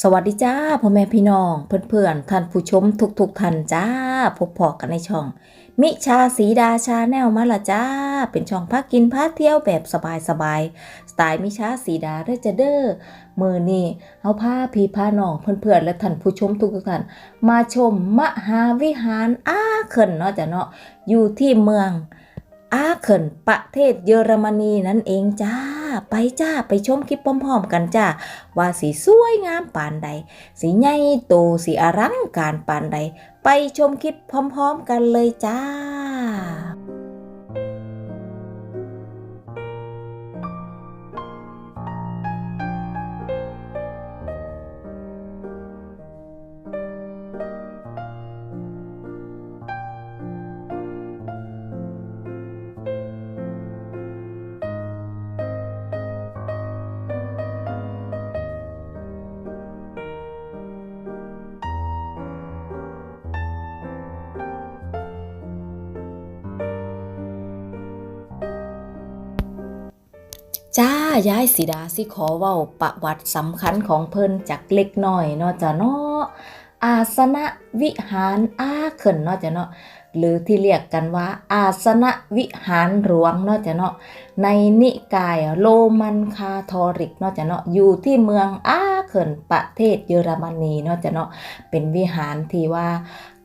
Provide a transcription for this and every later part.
สวัสดีจ้าพ่อแม่พี่น้อง เพื่อนๆท่านผู้ชมทุกๆท่านจ้า พบพอกันในช่อง มิชาสีดาชาแนลมาละจ้า เป็นช่องพักกินพักเที่ยวแบบสบายๆสไตล์มิชาสีดาเด้อจะเด้อมือนี่เอาผ้าพีผ้าน้องเพื่อนๆและท่านผู้ชมทุกๆท่านมาชมมหาวิหารอาเคินเนาะจ้ะเนาะอยู่ที่เมืองอาเคินประเทศเยอรมนีนั่นเองจ้า ไปจ้าไปชมคลิปพร้อมๆกันจ้าว่าสีสวยงามปานใด สีใหญ่โตสีอลังการปานใด ไปชมคลิปพร้อมๆกันเลยจ้า ยายสีดาสิขอเว้าประวัติสำคัญของเพิ่นจากเล็กน้อยเนาะจ้ะเนาะอาสนะวิหารอาเขินเนาะจ้ะเนาะหรือที่เรียกกันว่า อาสนะวิหารหลวงเนาะจ้ะเนาะในนิกายโรมันคาทอริกเนาะจ้ะเนาะอยู่ที่เมืองอาเขินประเทศเยอรมนีเนาะจ้ะเนาะเป็นวิหารที่ว่า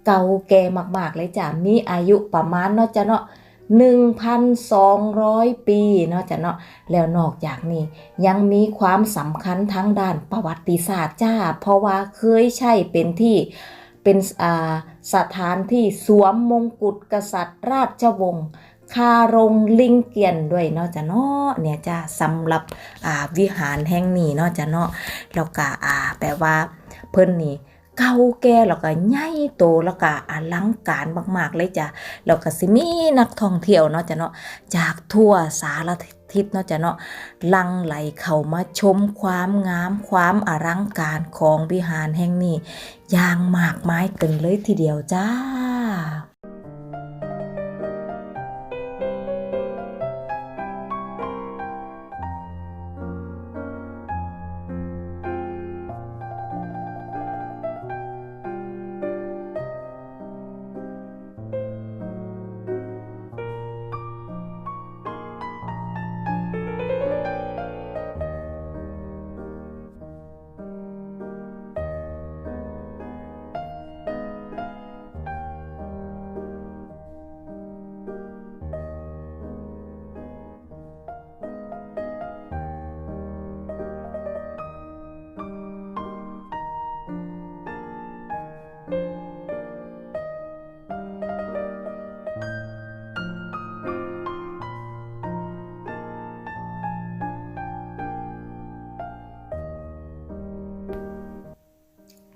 เก่าแก่มากๆเลยจ้ะมีอายุประมาณเนาะจ้ะเนาะ 1,200 ปีเนาะจ้ะเนาะแล้วนอกจากนี้ยังมีความสำคัญทั้งด้านประวัติศาสตร์จ้า เพราะว่าเคยใช่เป็นที่เป็นอ่าสถานที่สวมมงกุฎกษัตริย์ราชวงศ์คารงลิงเกียนด้วยเนาะจ้ะเนาะเนี่ยจ้าสำหรับอ่าวิหารแห่งนี้เนาะจ้ะเนาะแล้วก็อ่าแปลว่าเพิ่นนี่ เก่าแก่แล้วก็ใหญ่โตแล้วก็อลังการมากๆเลยจ้ะแล้วก็สิมีนักท่องเที่ยวเนาะจ้ะเนาะจากทั่วสารทิศเนาะจ้ะเนาะลังไหลเข้ามาชมความงามความอลังการของวิหารแห่งนี้อย่างมากมายกันเลยทีเดียวจ้า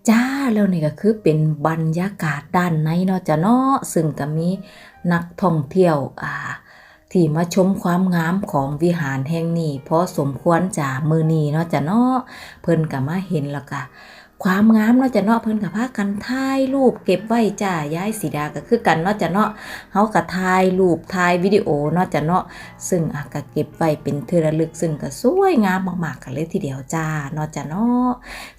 จ้าแล้วนี่ก็คือเป็นบรรยากาศด้านในเนาะจ้ะเนาะซึ่งก็มีนักท่องเที่ยวอ่าที่มาชมความงามของวิหารแห่งนี้พอสมควรจ้ามือนีเนาะจ้ะเนาะเพิ่นก็มาเห็นแล้วก็ ความงามเนาะจะเนาะเพิ่นก็พากันถ่ายรูปเก็บไว้จ้าย้ายสีดาก็คือกันเนาะจะเนาะเฮาก็ถ่ายรูปถ่ายวิดีโอเนาะจะเนาะซึ่งอาก็เก็บไว้เป็นเทระลึกซึ่งก็สวยงามมากๆกันเลยทีเดียวจ้าเนาะจะเนาะ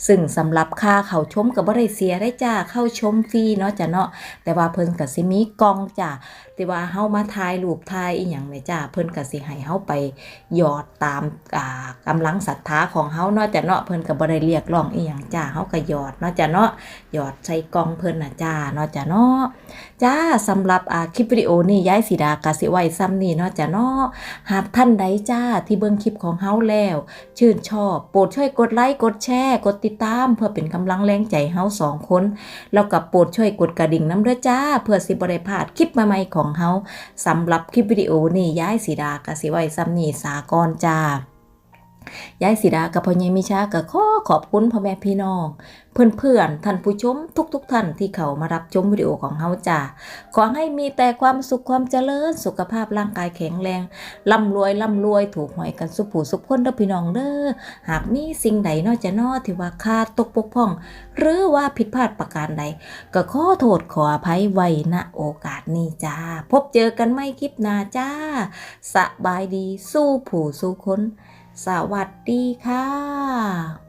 ซึ่งสำหรับค่าเข้าชมก็บ่ได้เสียได้จ้าเข้าชมฟรีเนาะจะเนาะแต่ว่าเพิ่นก็สิมีกล่องจ้าที่ว่าเฮามาถ่ายรูปถ่ายอีหยังเนี่ยจ้าเพิ่นก็สิให้เฮาไปหยอดตามอ่ากำลังศรัทธาของเฮาเนาะจะเนาะเพิ่นก็บ่ได้เรียกร้องอีหยังจ้าเฮาก็หยอดเนาะจ้ะเนาะหยอดใส่กล่องเพิ่นน่ะจ้าเนาะจ้ะเนาะจ้าสำหรับอ่าคลิปวิดีโอนี้ยายสีดาก็สิไว้ซ้ำนี้เนาะจ้ะเนาะหากท่านใดจ้าที่เบิ่งคลิปของเฮาแล้ว ชื่นชอบโปรดช่วยกดไลค์กดแชร์กดติดตาม เพื่อเป็นกำลังแรงใจเฮาสองคนแล้วก็โปรดช่วยกดกระดิ่งน้ำเด้อจ้า เพื่อสิบ่ได้พลาดคลิปใหม่ๆของเฮาสำหรับคลิปวิดีโอนี้ย้ายสีดากสิไว้ซ้ำนี้สากอนจ้า ยายสีดากับพ่อใหญ่มิชาก็ขอขอบคุณพ่อแม่พี่น้อง เพื่อนๆท่านผู้ชมทุกๆทท่านที่เขามารับชมวิดีโอของเฮาจ้าขอให้มีแต่ความสุขความเจริญสุขภาพร่างกายแข็งแรงร่ำรวยร่ำรวยถูกหวยกันสุขผู้สุขคนเด้อพี่น้องเด้อหากมีสิ่งใดนอกจะนอที่ว่าขาดตกปกพ่อง หรือว่าผิดพลาดประการใด ก็ขอโทษขออภัยไว้ณโอกาสนี้จ้าพบเจอกันไม่คลิปหน้าจ้าสบายดีสู้ผู้สู้คน สวัสดีค่ะ